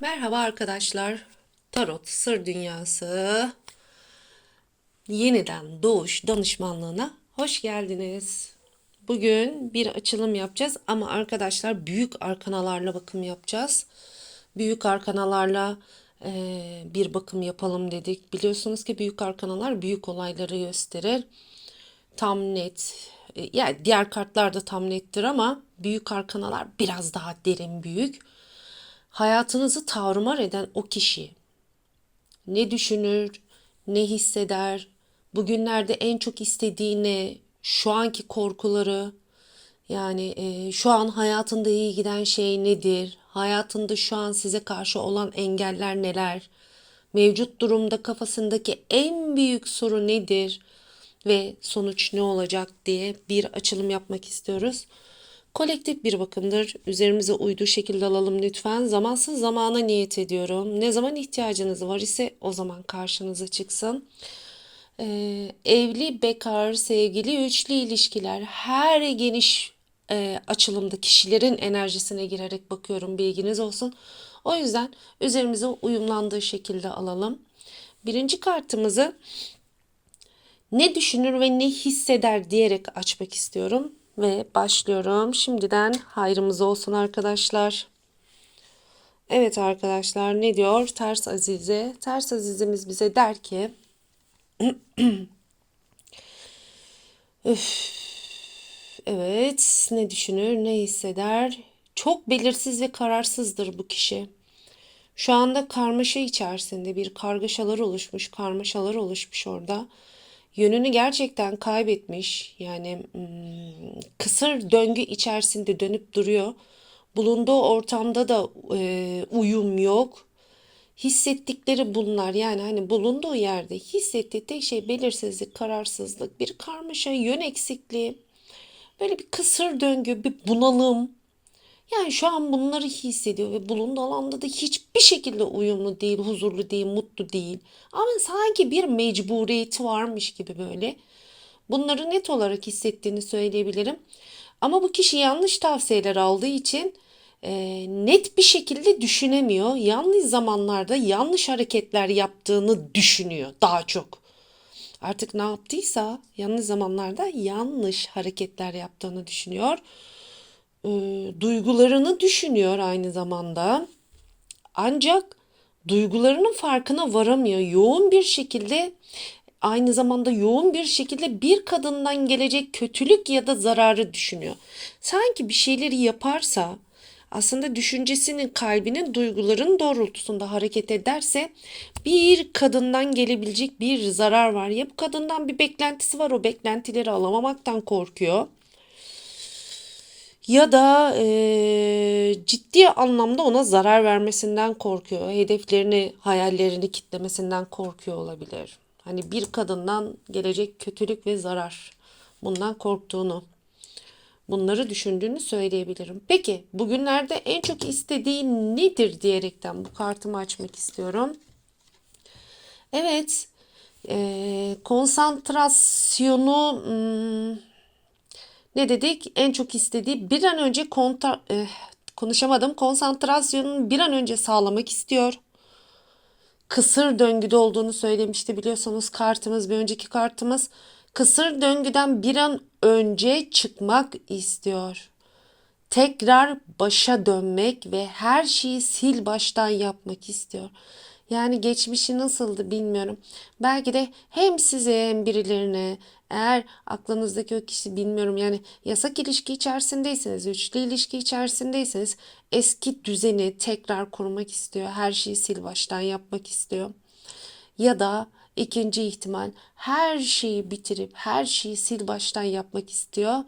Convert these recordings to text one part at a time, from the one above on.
Merhaba arkadaşlar. Tarot Sır Dünyası yeniden doğuş danışmanlığına hoş geldiniz. Bugün bir açılım yapacağız ama arkadaşlar büyük arkanalarla bakım yapacağız. Büyük arkanalarla eee, bir bakım yapalım dedik. Biliyorsunuz ki büyük arkanalar büyük olayları gösterir. Tam net. e, Yani diğer kartlar da tam nettir ama büyük arkanalar biraz daha derin büyük hayatınızı tarumar eden o kişi ne düşünür, ne hisseder, bugünlerde en çok istediği ne, şu anki korkuları, yani e, şu an hayatında iyi giden şey nedir, hayatında şu an size karşı olan engeller neler, mevcut durumda kafasındaki en büyük soru nedir? Ve sonuç ne olacak diye bir açılım yapmak istiyoruz. Kolektif bir bakımdır. Üzerimize uyduğu şekilde alalım lütfen. Zamansız zamana niyet ediyorum. Ne zaman ihtiyacınız var ise o zaman karşınıza çıksın. Ee, evli, bekar, sevgili, üçlü ilişkiler her geniş e, açılımda kişilerin enerjisine girerek bakıyorum bilginiz olsun. O yüzden üzerimize uyumlandığı şekilde alalım. Birinci kartımızı ne düşünür ve ne hisseder diyerek açmak istiyorum ve başlıyorum. Şimdiden hayrımız olsun arkadaşlar. Evet arkadaşlar ne diyor Ters Azize? Ters Azizemiz bize der ki evet ne düşünür ne hisseder? Çok belirsiz ve kararsızdır bu kişi. Şu anda karmaşa içerisinde bir kargaşalar oluşmuş, karmaşalar oluşmuş orada. Yönünü gerçekten kaybetmiş. Yani hmm, kısır döngü içerisinde dönüp duruyor. Bulunduğu ortamda da e, uyum yok. Hissettikleri bunlar yani hani bulunduğu yerde hissettiği tek şey belirsizlik, kararsızlık, bir karmaşa, yön eksikliği. Böyle bir kısır döngü, bir bunalım. Yani şu an bunları hissediyor ve bulunduğu alanda da hiçbir şekilde uyumlu değil, huzurlu değil, mutlu değil. Ama sanki bir mecburiyeti varmış gibi böyle. Bunları net olarak hissettiğini söyleyebilirim. Ama bu kişi yanlış tavsiyeler aldığı için e, net bir şekilde düşünemiyor. Yanlış zamanlarda yanlış hareketler yaptığını düşünüyor daha çok. Artık ne yaptıysa yanlış zamanlarda yanlış hareketler yaptığını düşünüyor e, duygularını düşünüyor aynı zamanda. Ancak duygularının farkına varamıyor. Yoğun bir şekilde aynı zamanda yoğun bir şekilde bir kadından gelecek kötülük ya da zararı düşünüyor. Sanki bir şeyleri yaparsa aslında düşüncesinin, kalbinin, duyguların doğrultusunda hareket ederse bir kadından gelebilecek bir zarar var. Ya bu kadından bir beklentisi var, o beklentileri alamamaktan korkuyor ya da e, ciddi anlamda ona zarar vermesinden korkuyor. Hedeflerini, hayallerini kitlemesinden korkuyor olabilir. Hani bir kadından gelecek kötülük ve zarar. Bundan korktuğunu, bunları düşündüğünü söyleyebilirim. Peki bugünlerde en çok istediği nedir diyerekten bu kartımı açmak istiyorum. Evet, e, konsantrasyonu... Hmm, ne dedik? En çok istediği bir an önce konta, eh, konuşamadım. Konsantrasyonunu bir an önce sağlamak istiyor. Kısır döngüde olduğunu söylemişti biliyorsunuz kartımız bir önceki kartımız. Kısır döngüden bir an önce çıkmak istiyor. Tekrar başa dönmek ve her şeyi sil baştan yapmak istiyor. Yani geçmişi nasıldı bilmiyorum. Belki de hem size hem birilerine eğer aklınızdaki o kişi bilmiyorum yani yasak ilişki içerisindeyseniz, üçlü ilişki içerisindeyseniz eski düzeni tekrar kurmak istiyor. Her şeyi sil baştan yapmak istiyor. Ya da ikinci ihtimal her şeyi bitirip her şeyi sil baştan yapmak istiyor.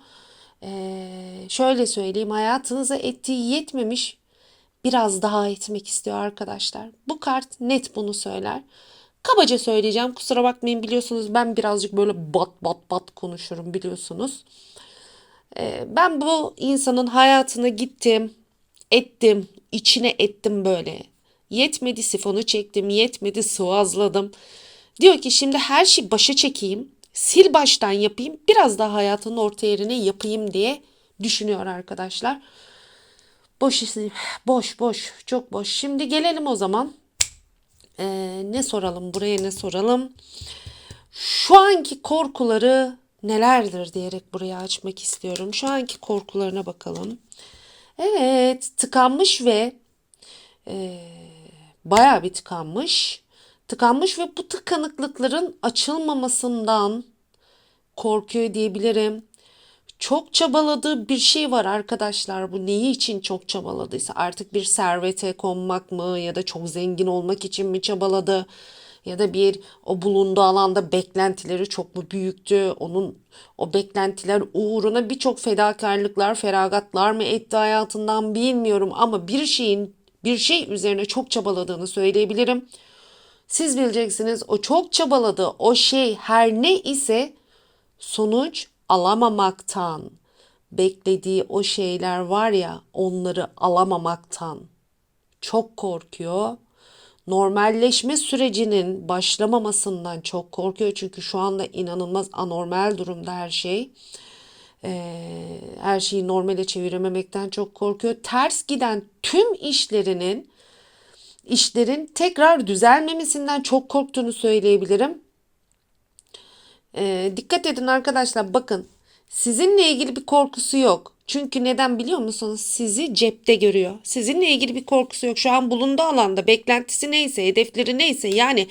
Ee, şöyle söyleyeyim hayatınıza ettiği yetmemiş biraz daha etmek istiyor arkadaşlar. Bu kart net bunu söyler. Kabaca söyleyeceğim. Kusura bakmayın biliyorsunuz ben birazcık böyle bat bat bat konuşurum biliyorsunuz. Ee, ben bu insanın hayatına gittim, ettim, içine ettim böyle. Yetmedi sifonu çektim, yetmedi sıvazladım. Diyor ki şimdi her şeyi başa çekeyim, sil baştan yapayım, biraz daha hayatının orta yerine yapayım diye düşünüyor arkadaşlar. Boş, boş, boş, çok boş. Şimdi gelelim o zaman. Ee, ne soralım? Buraya ne soralım? Şu anki korkuları nelerdir diyerek buraya açmak istiyorum. Şu anki korkularına bakalım. Evet, tıkanmış ve e, bayağı bir tıkanmış. Tıkanmış ve bu tıkanıklıkların açılmamasından korkuyor diyebilirim. Çok çabaladığı bir şey var arkadaşlar. Bu neyi için çok çabaladıysa artık bir servete konmak mı ya da çok zengin olmak için mi çabaladı? Ya da bir o bulunduğu alanda beklentileri çok mu büyüktü? Onun o beklentiler uğruna birçok fedakarlıklar, feragatlar mı etti hayatından bilmiyorum ama bir şeyin bir şey üzerine çok çabaladığını söyleyebilirim. Siz bileceksiniz o çok çabaladığı o şey her ne ise sonuç alamamaktan, beklediği o şeyler var ya onları alamamaktan çok korkuyor. Normalleşme sürecinin başlamamasından çok korkuyor çünkü şu anda inanılmaz anormal durumda her şey. Ee, her şeyi normale çevirememekten çok korkuyor. Ters giden tüm işlerinin işlerin tekrar düzelmemesinden çok korktuğunu söyleyebilirim. Ee, dikkat edin arkadaşlar bakın sizinle ilgili bir korkusu yok. Çünkü neden biliyor musunuz? Sizi cepte görüyor. Sizinle ilgili bir korkusu yok. Şu an bulunduğu alanda beklentisi neyse, hedefleri neyse yani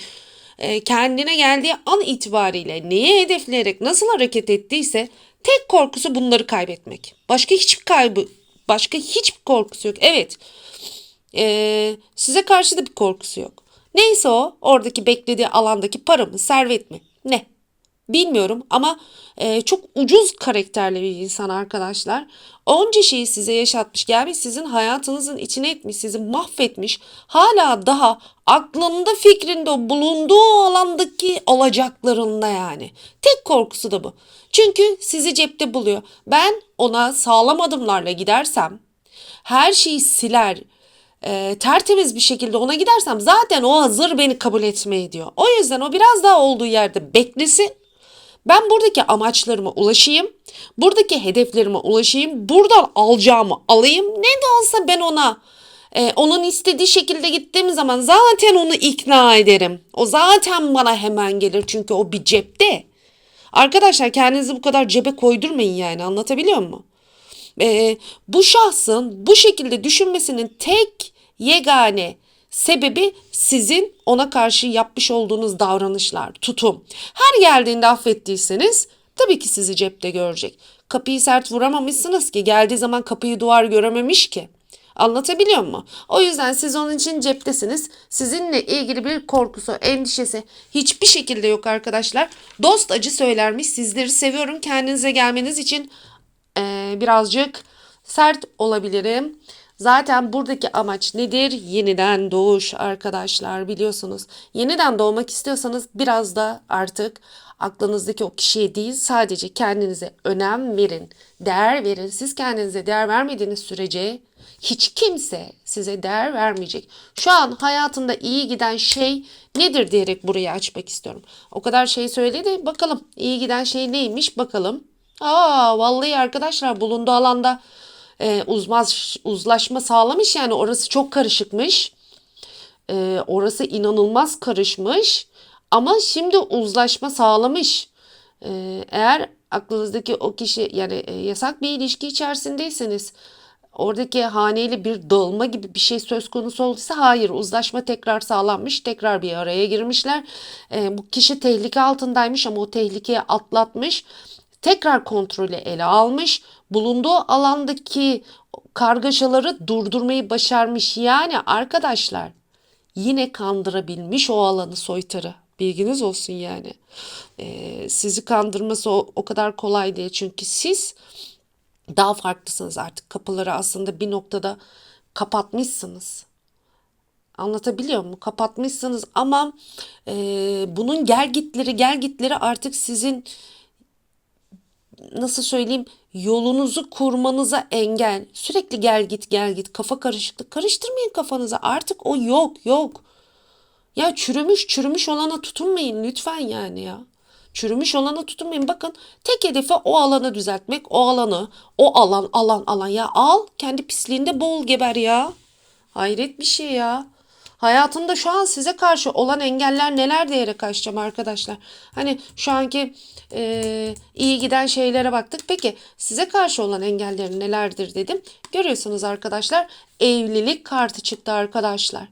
e, kendine geldiği an itibariyle neyi hedefleyerek nasıl hareket ettiyse tek korkusu bunları kaybetmek. Başka hiçbir kaybı, başka hiçbir korkusu yok. Evet. e, size karşı da bir korkusu yok. Neyse o oradaki beklediği alandaki para mı, servet mi? Ne? Bilmiyorum ama e, çok ucuz karakterli bir insan arkadaşlar. Onca şeyi size yaşatmış, gelmiş sizin hayatınızın içine etmiş, sizi mahvetmiş. Hala daha aklında fikrinde bulunduğu alandaki olacaklarında yani. Tek korkusu da bu. Çünkü sizi cepte buluyor. Ben ona sağlam adımlarla gidersem her şeyi siler, e, tertemiz bir şekilde ona gidersem zaten o hazır beni kabul etmeye diyor. O yüzden o biraz daha olduğu yerde beklesin. Ben buradaki amaçlarıma ulaşayım. Buradaki hedeflerime ulaşayım. Buradan alacağımı alayım. Ne de olsa ben ona e, onun istediği şekilde gittiğim zaman zaten onu ikna ederim. O zaten bana hemen gelir çünkü o bir cepte. Arkadaşlar kendinizi bu kadar cebe koydurmayın yani anlatabiliyor muyum? Ee, bu şahsın bu şekilde düşünmesinin tek yegane sebebi sizin ona karşı yapmış olduğunuz davranışlar, tutum. Her geldiğinde affettiyseniz tabii ki sizi cepte görecek. Kapıyı sert vuramamışsınız ki geldiği zaman kapıyı duvar görememiş ki. Anlatabiliyor muyum? O yüzden siz onun için ceptesiniz. Sizinle ilgili bir korkusu, endişesi hiçbir şekilde yok arkadaşlar. Dost acı söylermiş. Sizleri seviyorum. Kendinize gelmeniz için ee, birazcık sert olabilirim. Zaten buradaki amaç nedir? Yeniden doğuş arkadaşlar biliyorsunuz. Yeniden doğmak istiyorsanız biraz da artık aklınızdaki o kişiye değil sadece kendinize önem verin, değer verin. Siz kendinize değer vermediğiniz sürece hiç kimse size değer vermeyecek. Şu an hayatında iyi giden şey nedir diyerek burayı açmak istiyorum. O kadar şey söyledi bakalım iyi giden şey neymiş bakalım. Aa vallahi arkadaşlar bulunduğu alanda e, uzmaz uzlaşma sağlamış yani orası çok karışıkmış. E, orası inanılmaz karışmış ama şimdi uzlaşma sağlamış. E, eğer aklınızdaki o kişi yani e, yasak bir ilişki içerisindeyseniz oradaki haneyle bir dağılma gibi bir şey söz konusu olduysa hayır uzlaşma tekrar sağlanmış tekrar bir araya girmişler. E, bu kişi tehlike altındaymış ama o tehlikeyi atlatmış tekrar kontrolü ele almış, bulunduğu alandaki kargaşaları durdurmayı başarmış. Yani arkadaşlar yine kandırabilmiş o alanı soytarı. Bilginiz olsun yani. Ee, sizi kandırması o, o kadar kolay değil. Çünkü siz daha farklısınız artık. Kapıları aslında bir noktada kapatmışsınız. Anlatabiliyor muyum? Kapatmışsınız ama e, bunun gel gitleri gel gitleri artık sizin nasıl söyleyeyim yolunuzu kurmanıza engel. Sürekli gel git gel git kafa karışıklık karıştırmayın kafanıza artık o yok yok. Ya çürümüş çürümüş olana tutunmayın lütfen yani ya. Çürümüş olana tutunmayın. Bakın tek hedefi o alanı düzeltmek. O alanı, o alan, alan, alan. Ya al kendi pisliğinde boğul geber ya. Hayret bir şey ya. Hayatımda şu an size karşı olan engeller neler diyerek açacağım arkadaşlar. Hani şu anki e, iyi giden şeylere baktık. Peki size karşı olan engellerin nelerdir dedim. Görüyorsunuz arkadaşlar evlilik kartı çıktı arkadaşlar.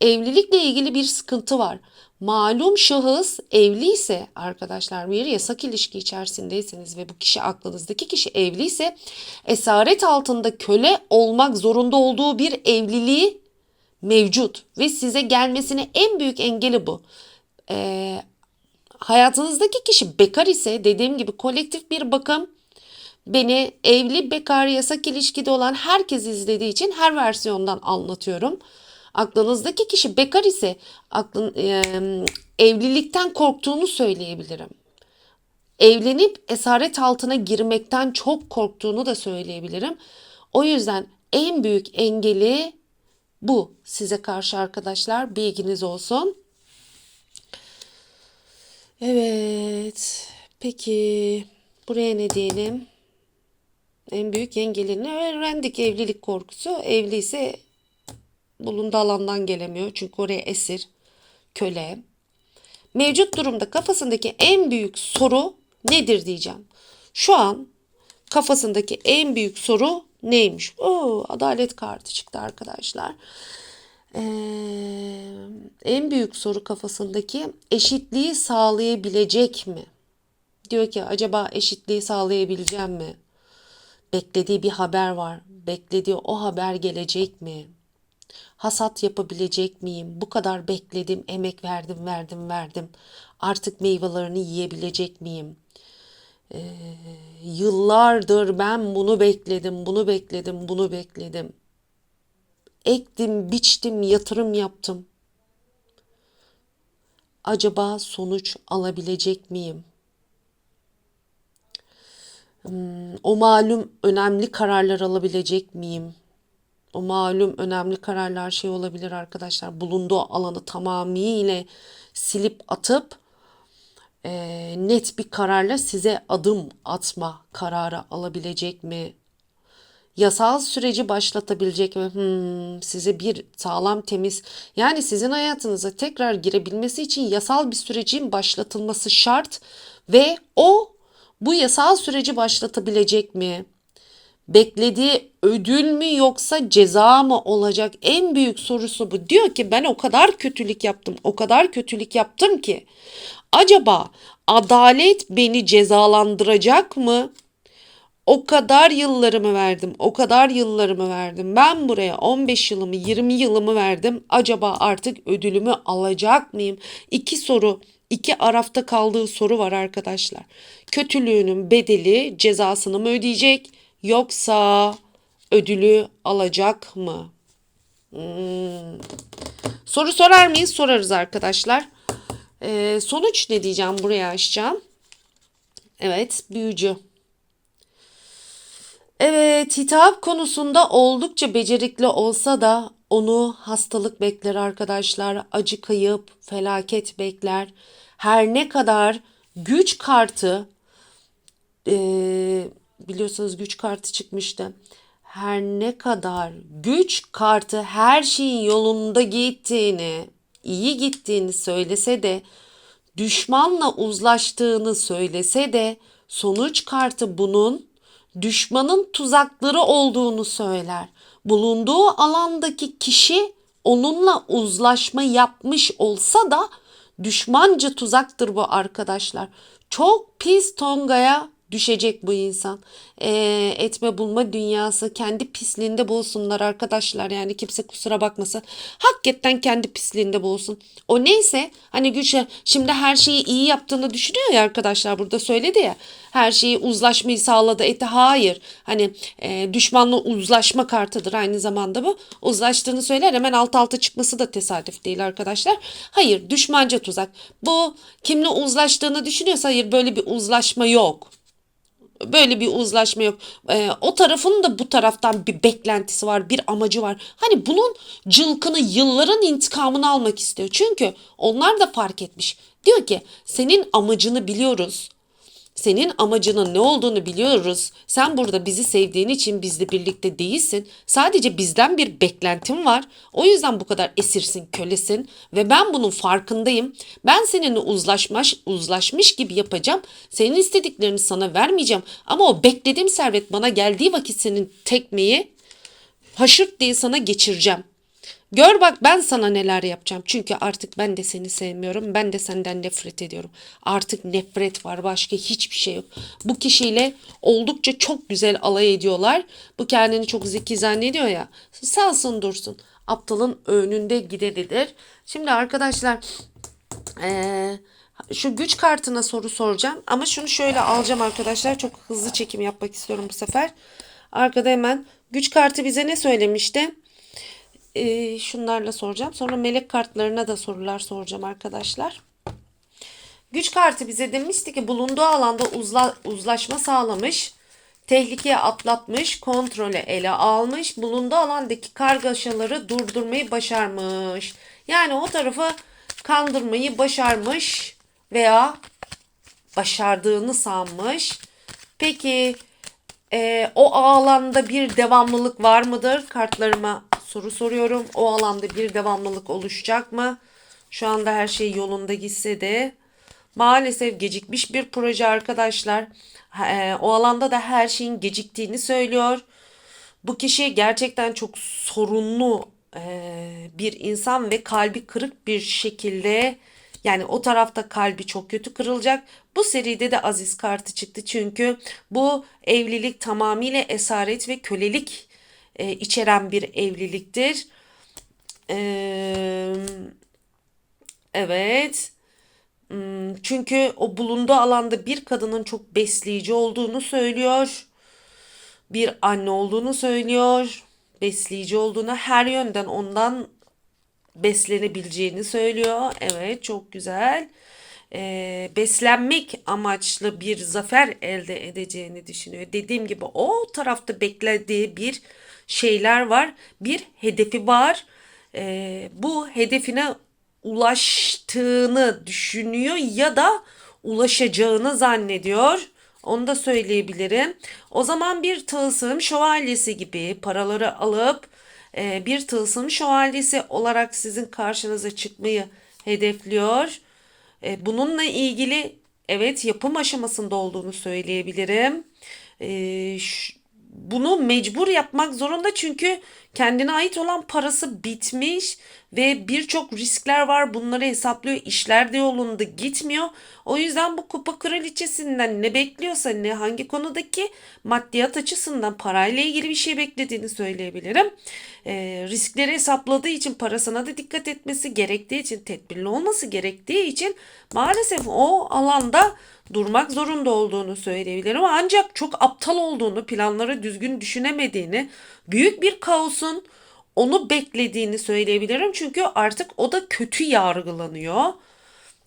Evlilikle ilgili bir sıkıntı var. Malum şahıs evli ise arkadaşlar bir yasak ilişki içerisindeyseniz ve bu kişi aklınızdaki kişi evli ise esaret altında köle olmak zorunda olduğu bir evliliği mevcut ve size gelmesine en büyük engeli bu. Ee, hayatınızdaki kişi bekar ise dediğim gibi kolektif bir bakım beni evli bekar yasak ilişkide olan herkes izlediği için her versiyondan anlatıyorum. Aklınızdaki kişi bekar ise aklın, e, evlilikten korktuğunu söyleyebilirim. Evlenip esaret altına girmekten çok korktuğunu da söyleyebilirim. O yüzden en büyük engeli bu size karşı arkadaşlar bilginiz olsun. Evet. Peki buraya ne diyelim? En büyük engelerini öğrendik evlilik korkusu. Evli ise bulunduğu alandan gelemiyor. Çünkü oraya esir, köle. Mevcut durumda kafasındaki en büyük soru nedir diyeceğim. Şu an kafasındaki en büyük soru neymiş? Oo, adalet kartı çıktı arkadaşlar. Ee, en büyük soru kafasındaki eşitliği sağlayabilecek mi? Diyor ki acaba eşitliği sağlayabileceğim mi? Beklediği bir haber var. Beklediği o haber gelecek mi? Hasat yapabilecek miyim? Bu kadar bekledim, emek verdim, verdim, verdim. Artık meyvelerini yiyebilecek miyim? Ee, yıllardır ben bunu bekledim, bunu bekledim, bunu bekledim. Ektim, biçtim, yatırım yaptım. Acaba sonuç alabilecek miyim? Hmm, o malum önemli kararlar alabilecek miyim? O malum önemli kararlar şey olabilir arkadaşlar. Bulunduğu alanı tamamıyla silip atıp e, net bir kararla size adım atma kararı alabilecek mi? Yasal süreci başlatabilecek mi? Hmm, size bir sağlam temiz yani sizin hayatınıza tekrar girebilmesi için yasal bir sürecin başlatılması şart ve o bu yasal süreci başlatabilecek mi? Beklediği ödül mü yoksa ceza mı olacak? En büyük sorusu bu. Diyor ki ben o kadar kötülük yaptım, o kadar kötülük yaptım ki acaba adalet beni cezalandıracak mı? O kadar yıllarımı verdim, o kadar yıllarımı verdim. Ben buraya 15 yılımı, 20 yılımı verdim. Acaba artık ödülümü alacak mıyım? İki soru, iki arafta kaldığı soru var arkadaşlar. Kötülüğünün bedeli cezasını mı ödeyecek yoksa ödülü alacak mı? Hmm. Soru sorar mıyız? Sorarız arkadaşlar. Ee, sonuç ne diyeceğim buraya açacağım. Evet büyücü. Evet hitap konusunda oldukça becerikli olsa da onu hastalık bekler arkadaşlar. Acı kayıp, felaket bekler. Her ne kadar güç kartı e, biliyorsunuz güç kartı çıkmıştı. Her ne kadar güç kartı her şeyin yolunda gittiğini, iyi gittiğini söylese de düşmanla uzlaştığını söylese de sonuç kartı bunun düşmanın tuzakları olduğunu söyler. Bulunduğu alandaki kişi onunla uzlaşma yapmış olsa da düşmanca tuzaktır bu arkadaşlar. Çok pis tongaya düşecek bu insan. E, etme bulma dünyası kendi pisliğinde bulsunlar arkadaşlar. Yani kimse kusura bakmasın. Hakikaten kendi pisliğinde bulsun. O neyse hani güçle şimdi her şeyi iyi yaptığını düşünüyor ya arkadaşlar burada söyledi ya. Her şeyi uzlaşmayı sağladı etti. Hayır. Hani e, düşmanla uzlaşma kartıdır aynı zamanda bu. Uzlaştığını söyler hemen alt alta çıkması da tesadüf değil arkadaşlar. Hayır düşmanca tuzak. Bu kimle uzlaştığını düşünüyorsa hayır böyle bir uzlaşma yok. Böyle bir uzlaşma yok. Ee, o tarafın da bu taraftan bir beklentisi var, bir amacı var. Hani bunun cılkını, yılların intikamını almak istiyor. Çünkü onlar da fark etmiş. Diyor ki senin amacını biliyoruz. Senin amacının ne olduğunu biliyoruz. Sen burada bizi sevdiğin için bizle birlikte değilsin. Sadece bizden bir beklentin var. O yüzden bu kadar esirsin, kölesin ve ben bunun farkındayım. Ben seninle uzlaşmış, uzlaşmış gibi yapacağım. Senin istediklerini sana vermeyeceğim. Ama o beklediğim servet bana geldiği vakit senin tekmeyi haşırt diye sana geçireceğim. Gör bak ben sana neler yapacağım. Çünkü artık ben de seni sevmiyorum. Ben de senden nefret ediyorum. Artık nefret var. Başka hiçbir şey yok. Bu kişiyle oldukça çok güzel alay ediyorlar. Bu kendini çok zeki zannediyor ya. Salsın dursun. Aptalın önünde gidenidir. Şimdi arkadaşlar eee, şu güç kartına soru soracağım. Ama şunu şöyle alacağım arkadaşlar. Çok hızlı çekim yapmak istiyorum bu sefer. Arkada hemen güç kartı bize ne söylemişti? Ee, şunlarla soracağım. Sonra melek kartlarına da sorular soracağım arkadaşlar. Güç kartı bize demişti ki bulunduğu alanda uzla, uzlaşma sağlamış, tehlikeye atlatmış, kontrolü ele almış, bulunduğu alandaki kargaşaları durdurmayı başarmış. Yani o tarafı kandırmayı başarmış veya başardığını sanmış. Peki e, o alanda bir devamlılık var mıdır? Kartlarıma soru soruyorum. O alanda bir devamlılık oluşacak mı? Şu anda her şey yolunda gitse de maalesef gecikmiş bir proje arkadaşlar. E, o alanda da her şeyin geciktiğini söylüyor. Bu kişi gerçekten çok sorunlu e, bir insan ve kalbi kırık bir şekilde yani o tarafta kalbi çok kötü kırılacak. Bu seride de Aziz kartı çıktı çünkü bu evlilik tamamıyla esaret ve kölelik e, içeren bir evliliktir. Eee Evet. Hmm, Çünkü o bulunduğu alanda bir kadının çok besleyici olduğunu söylüyor. Bir anne olduğunu söylüyor. Besleyici olduğunu her yönden ondan beslenebileceğini söylüyor. Evet çok güzel. Ee, beslenmek amaçlı bir zafer elde edeceğini düşünüyor. Dediğim gibi o tarafta beklediği bir şeyler var. Bir hedefi var. Ee, bu hedefine ulaştığını düşünüyor ya da ulaşacağını zannediyor. Onu da söyleyebilirim. O zaman bir tılsım şövalyesi gibi paraları alıp e, bir tılsım şövalyesi olarak sizin karşınıza çıkmayı hedefliyor. E, bununla ilgili evet yapım aşamasında olduğunu söyleyebilirim. E, ş- bunu mecbur yapmak zorunda çünkü kendine ait olan parası bitmiş ve birçok riskler var. Bunları hesaplıyor. İşler de yolunda gitmiyor. O yüzden bu kupa kraliçesinden ne bekliyorsa ne hangi konudaki maddiyat açısından parayla ilgili bir şey beklediğini söyleyebilirim. Ee, riskleri hesapladığı için parasına da dikkat etmesi gerektiği için tedbirli olması gerektiği için maalesef o alanda durmak zorunda olduğunu söyleyebilirim. Ancak çok aptal olduğunu, planları düzgün düşünemediğini, büyük bir kaosun onu beklediğini söyleyebilirim. Çünkü artık o da kötü yargılanıyor.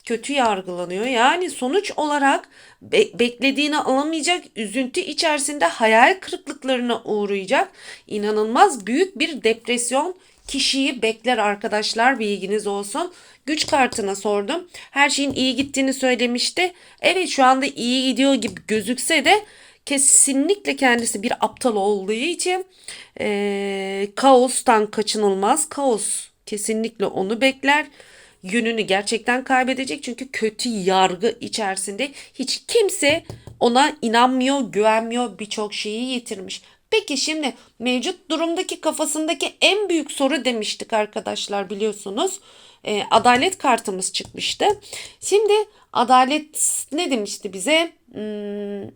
Kötü yargılanıyor. Yani sonuç olarak be- beklediğini alamayacak, üzüntü içerisinde hayal kırıklıklarına uğrayacak. İnanılmaz büyük bir depresyon kişiyi bekler arkadaşlar bilginiz olsun. Güç kartına sordum. Her şeyin iyi gittiğini söylemişti. Evet şu anda iyi gidiyor gibi gözükse de kesinlikle kendisi bir aptal olduğu için eee, kaostan kaçınılmaz. Kaos kesinlikle onu bekler. Yönünü gerçekten kaybedecek çünkü kötü yargı içerisinde hiç kimse ona inanmıyor, güvenmiyor, birçok şeyi yitirmiş. Peki şimdi mevcut durumdaki kafasındaki en büyük soru demiştik arkadaşlar biliyorsunuz. Eee, adalet kartımız çıkmıştı. Şimdi adalet ne demişti bize? Hmm,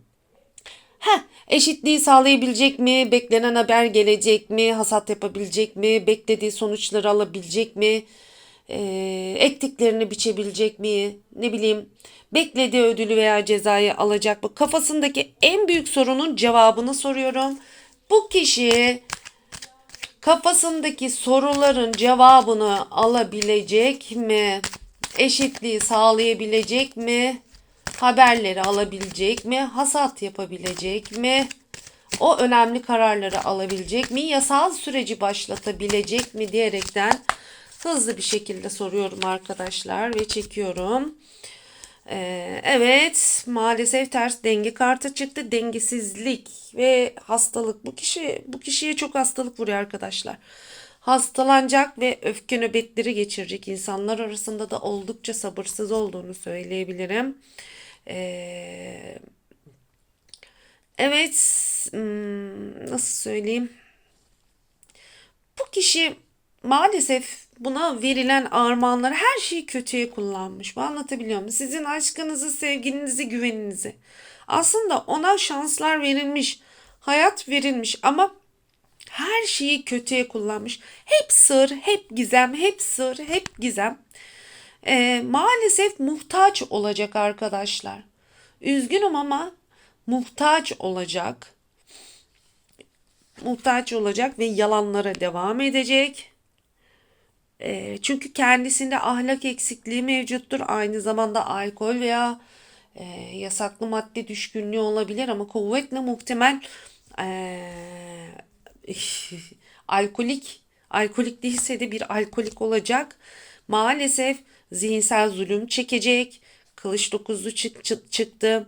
Heh, eşitliği sağlayabilecek mi? Beklenen haber gelecek mi? Hasat yapabilecek mi? Beklediği sonuçları alabilecek mi? Ee, ektiklerini biçebilecek mi? Ne bileyim, beklediği ödülü veya cezayı alacak mı? Kafasındaki en büyük sorunun cevabını soruyorum. Bu kişi kafasındaki soruların cevabını alabilecek mi? Eşitliği sağlayabilecek mi? Haberleri alabilecek mi? Hasat yapabilecek mi? O önemli kararları alabilecek mi? Yasal süreci başlatabilecek mi diyerekten hızlı bir şekilde soruyorum arkadaşlar ve çekiyorum. Ee, evet maalesef ters denge kartı çıktı. Dengesizlik ve hastalık. Bu kişi bu kişiye çok hastalık vuruyor arkadaşlar. Hastalanacak ve öfke nöbetleri geçirecek. İnsanlar arasında da oldukça sabırsız olduğunu söyleyebilirim. Ee, evet hmm, nasıl söyleyeyim? Bu kişi maalesef buna verilen armağanları her şeyi kötüye kullanmış. Bu anlatabiliyor muyum? Sizin aşkınızı, sevginizi, güveninizi. Aslında ona şanslar verilmiş, hayat verilmiş ama her şeyi kötüye kullanmış. Hep sır, hep gizem, hep sır, hep gizem. Ee, maalesef muhtaç olacak arkadaşlar. Üzgünüm ama muhtaç olacak. Muhtaç olacak ve yalanlara devam edecek. E, çünkü kendisinde ahlak eksikliği mevcuttur. Aynı zamanda alkol veya e, yasaklı madde düşkünlüğü olabilir ama kuvvetle muhtemel e, alkolik alkolik değilse de bir alkolik olacak. Maalesef zihinsel zulüm çekecek. Kılıç dokuzlu çık, çık, çıktı.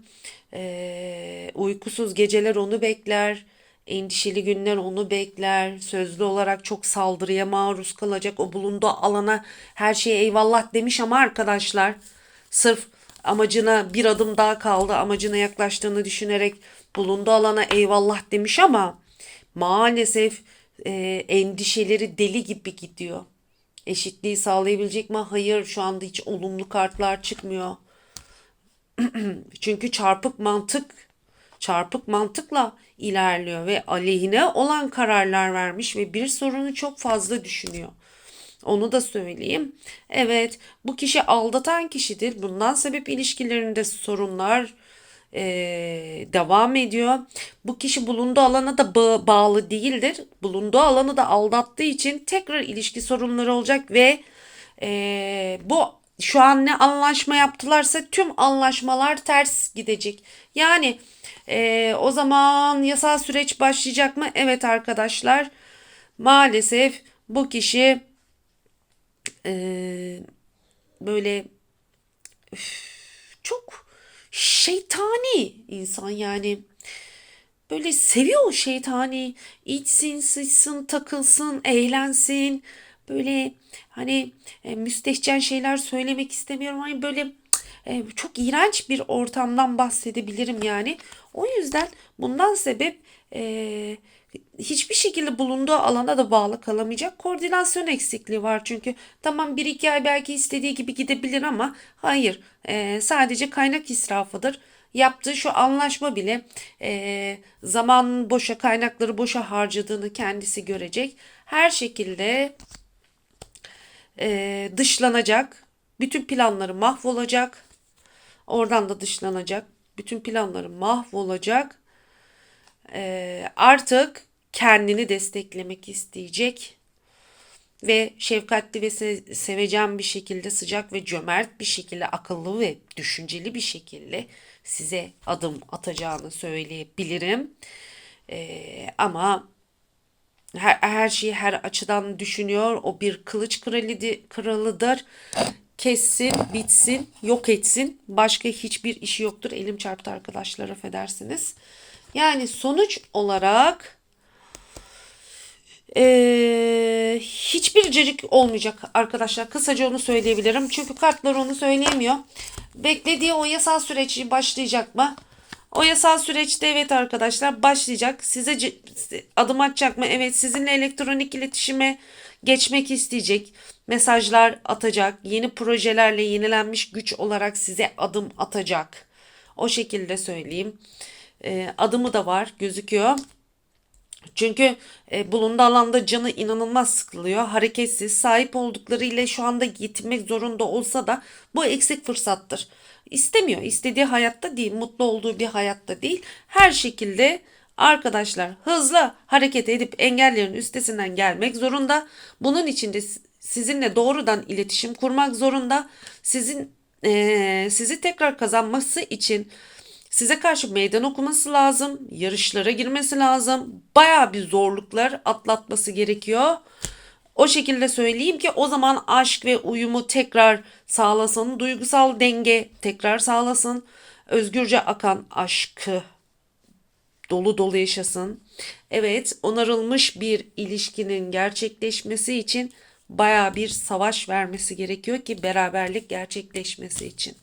E, uykusuz geceler onu bekler. Endişeli günler onu bekler. Sözlü olarak çok saldırıya maruz kalacak. O bulunduğu alana her şeye eyvallah demiş ama arkadaşlar sırf amacına bir adım daha kaldı. Amacına yaklaştığını düşünerek bulunduğu alana eyvallah demiş ama maalesef e, endişeleri deli gibi gidiyor. Eşitliği sağlayabilecek mi? Hayır şu anda hiç olumlu kartlar çıkmıyor. Çünkü çarpık mantık çarpık mantıkla ilerliyor ve aleyhine olan kararlar vermiş ve bir sorunu çok fazla düşünüyor. Onu da söyleyeyim. Evet, bu kişi aldatan kişidir. Bundan sebep ilişkilerinde sorunlar e, devam ediyor. Bu kişi bulunduğu alana da ba- bağlı değildir. Bulunduğu alanı da aldattığı için tekrar ilişki sorunları olacak ve e, bu şu an ne anlaşma yaptılarsa tüm anlaşmalar ters gidecek. Yani e, o zaman yasal süreç başlayacak mı? Evet arkadaşlar. Maalesef bu kişi e, böyle üf, çok şeytani insan yani. Böyle seviyor şeytani. içsin, sıçsın, takılsın, eğlensin. Böyle hani e, müstehcen şeyler söylemek istemiyorum. Hani böyle e, çok iğrenç bir ortamdan bahsedebilirim yani. O yüzden bundan sebep e, hiçbir şekilde bulunduğu alana da bağlı kalamayacak. Koordinasyon eksikliği var çünkü. Tamam bir iki ay belki istediği gibi gidebilir ama hayır e, sadece kaynak israfıdır. Yaptığı şu anlaşma bile e, zaman boşa kaynakları boşa harcadığını kendisi görecek. Her şekilde e, dışlanacak. Bütün planları mahvolacak. Oradan da dışlanacak. Bütün planları mahvolacak. E, artık kendini desteklemek isteyecek. Ve şefkatli ve se- sevecen bir şekilde, sıcak ve cömert bir şekilde, akıllı ve düşünceli bir şekilde size adım atacağını söyleyebilirim. E, ama her, her şeyi her açıdan düşünüyor. O bir kılıç kralıdır, kralıdır. Kessin, bitsin, yok etsin. Başka hiçbir işi yoktur. Elim çarptı arkadaşlar affedersiniz. Yani sonuç olarak ee, hiçbir cacık olmayacak arkadaşlar. Kısaca onu söyleyebilirim. Çünkü kartlar onu söyleyemiyor. Beklediği o yasal süreci başlayacak mı? O yasal süreçte evet arkadaşlar başlayacak. Size adım atacak mı? Evet sizinle elektronik iletişime geçmek isteyecek. Mesajlar atacak. Yeni projelerle yenilenmiş güç olarak size adım atacak. O şekilde söyleyeyim. E, adımı da var gözüküyor. Çünkü e, bulunduğu alanda canı inanılmaz sıkılıyor. Hareketsiz, sahip oldukları ile şu anda yetinmek zorunda olsa da bu eksik fırsattır. İstemiyor. istediği hayatta değil, mutlu olduğu bir hayatta değil. Her şekilde arkadaşlar hızlı hareket edip engellerin üstesinden gelmek zorunda. Bunun için de sizinle doğrudan iletişim kurmak zorunda. Sizin e, sizi tekrar kazanması için size karşı meydan okuması lazım. Yarışlara girmesi lazım. Baya bir zorluklar atlatması gerekiyor. O şekilde söyleyeyim ki o zaman aşk ve uyumu tekrar sağlasın. Duygusal denge tekrar sağlasın. Özgürce akan aşkı dolu dolu yaşasın. Evet, onarılmış bir ilişkinin gerçekleşmesi için baya bir savaş vermesi gerekiyor ki beraberlik gerçekleşmesi için.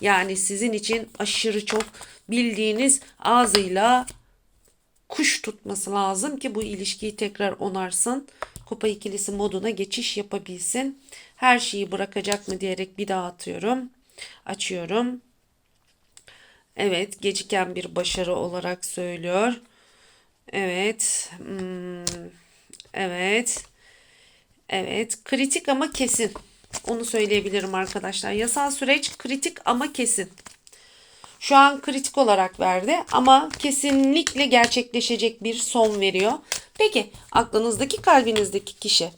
Yani sizin için aşırı çok bildiğiniz ağzıyla kuş tutması lazım ki bu ilişkiyi tekrar onarsın. Kupa ikilisi moduna geçiş yapabilsin. Her şeyi bırakacak mı diyerek bir daha atıyorum. Açıyorum. Evet, geciken bir başarı olarak söylüyor. Evet. hmm, evet. Evet. Kritik ama kesin. Onu söyleyebilirim arkadaşlar. Yasal süreç kritik ama kesin. Şu an kritik olarak verdi ama kesinlikle gerçekleşecek bir son veriyor. Peki aklınızdaki kalbinizdeki kişi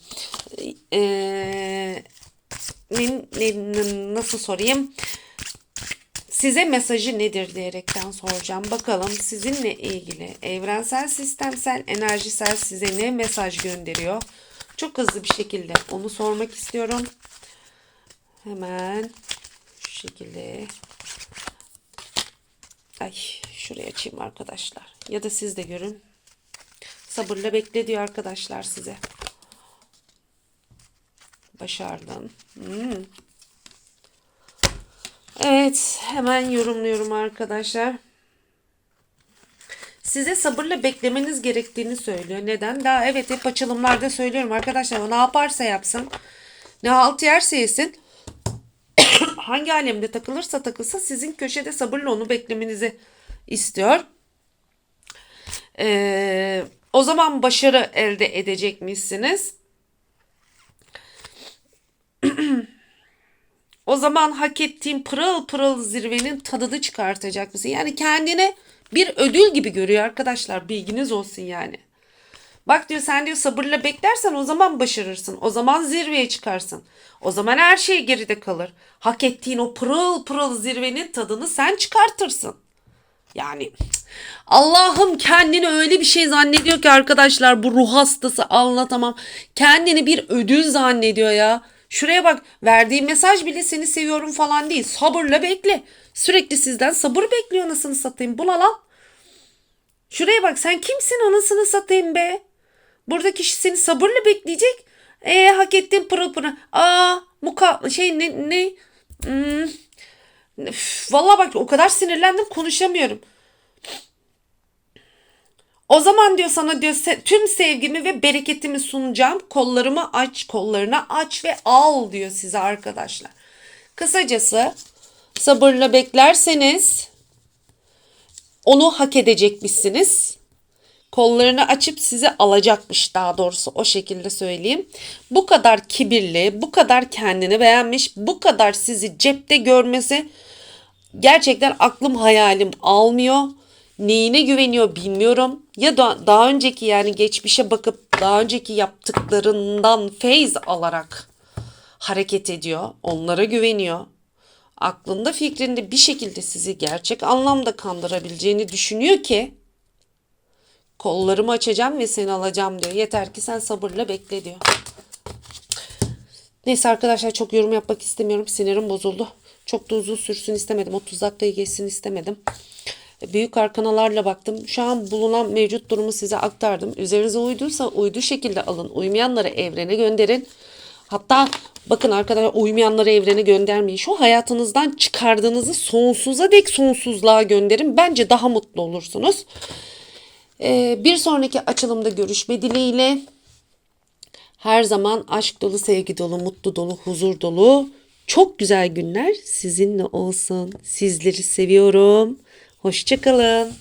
ne- nasıl sorayım? Size mesajı nedir diyerekten soracağım. Bakalım sizinle ilgili evrensel, sistemsel, enerjisel size ne mesaj gönderiyor? Çok hızlı bir şekilde onu sormak istiyorum. Hemen şu şekilde. Ay şuraya açayım arkadaşlar. Ya da siz de görün. Sabırla bekle diyor arkadaşlar size. Başardın. Hmm. Evet, hemen yorumluyorum arkadaşlar. Size sabırla beklemeniz gerektiğini söylüyor. Neden? Daha evet hep açılımlarda söylüyorum arkadaşlar. O ne yaparsa yapsın. Ne halt yerse yesin. Hangi alemde takılırsa takılsa sizin köşede sabırla onu beklemenizi istiyor. Ee, o zaman başarı elde edecek misiniz? O zaman hak ettiğin pırıl pırıl zirvenin tadını çıkartacak mısın? Yani kendine bir ödül gibi görüyor arkadaşlar. Bilginiz olsun yani. Bak diyor sen diyor sabırla beklersen o zaman başarırsın. O zaman zirveye çıkarsın. O zaman her şey geride kalır. Hak ettiğin o pırıl pırıl zirvenin tadını sen çıkartırsın. Yani Allah'ım kendini öyle bir şey zannediyor ki arkadaşlar bu ruh hastası anlatamam. Kendini bir ödül zannediyor ya. Şuraya bak verdiği mesaj bile seni seviyorum falan değil. Sabırla bekle. Sürekli sizden sabır bekliyor anasını satayım. Buna lan. Şuraya bak sen kimsin anasını satayım be. Burada kişi seni sabırla bekleyecek. E hak ettiğin pırıl pırıl. Aa muka şey ne ne hmm. Üf, vallahi bak o kadar sinirlendim konuşamıyorum. O zaman diyor sana diyor tüm sevgimi ve bereketimi sunacağım. Kollarımı aç, kollarına aç ve al diyor size arkadaşlar. Kısacası sabırla beklerseniz onu hak edecekmişsiniz. Kollarını açıp sizi alacakmış daha doğrusu o şekilde söyleyeyim. Bu kadar kibirli, bu kadar kendini beğenmiş, bu kadar sizi cepte görmesi gerçekten aklım hayalim almıyor. Neyine güveniyor bilmiyorum. Ya da daha önceki yani geçmişe bakıp daha önceki yaptıklarından feyz alarak hareket ediyor. Onlara güveniyor. Aklında fikrinde bir şekilde sizi gerçek anlamda kandırabileceğini düşünüyor ki kollarımı açacağım ve seni alacağım diyor. Yeter ki sen sabırla bekle diyor. Neyse arkadaşlar çok yorum yapmak istemiyorum. Sinirim bozuldu. Çok da uzun sürsün istemedim. 30 dakikayı geçsin istemedim. Büyük arkanalarla baktım. Şu an bulunan mevcut durumu size aktardım. Üzerinize uyduysa uyduğu şekilde alın. Uymayanları evrene gönderin. Hatta bakın arkadaşlar uymayanları evrene göndermeyin. Şu hayatınızdan çıkardığınızı sonsuza dek sonsuzluğa gönderin. Bence daha mutlu olursunuz. Ee, bir sonraki açılımda görüşme dileğiyle her zaman aşk dolu, sevgi dolu, mutlu dolu, huzur dolu çok güzel günler sizinle olsun. Sizleri seviyorum. Hoşçakalın.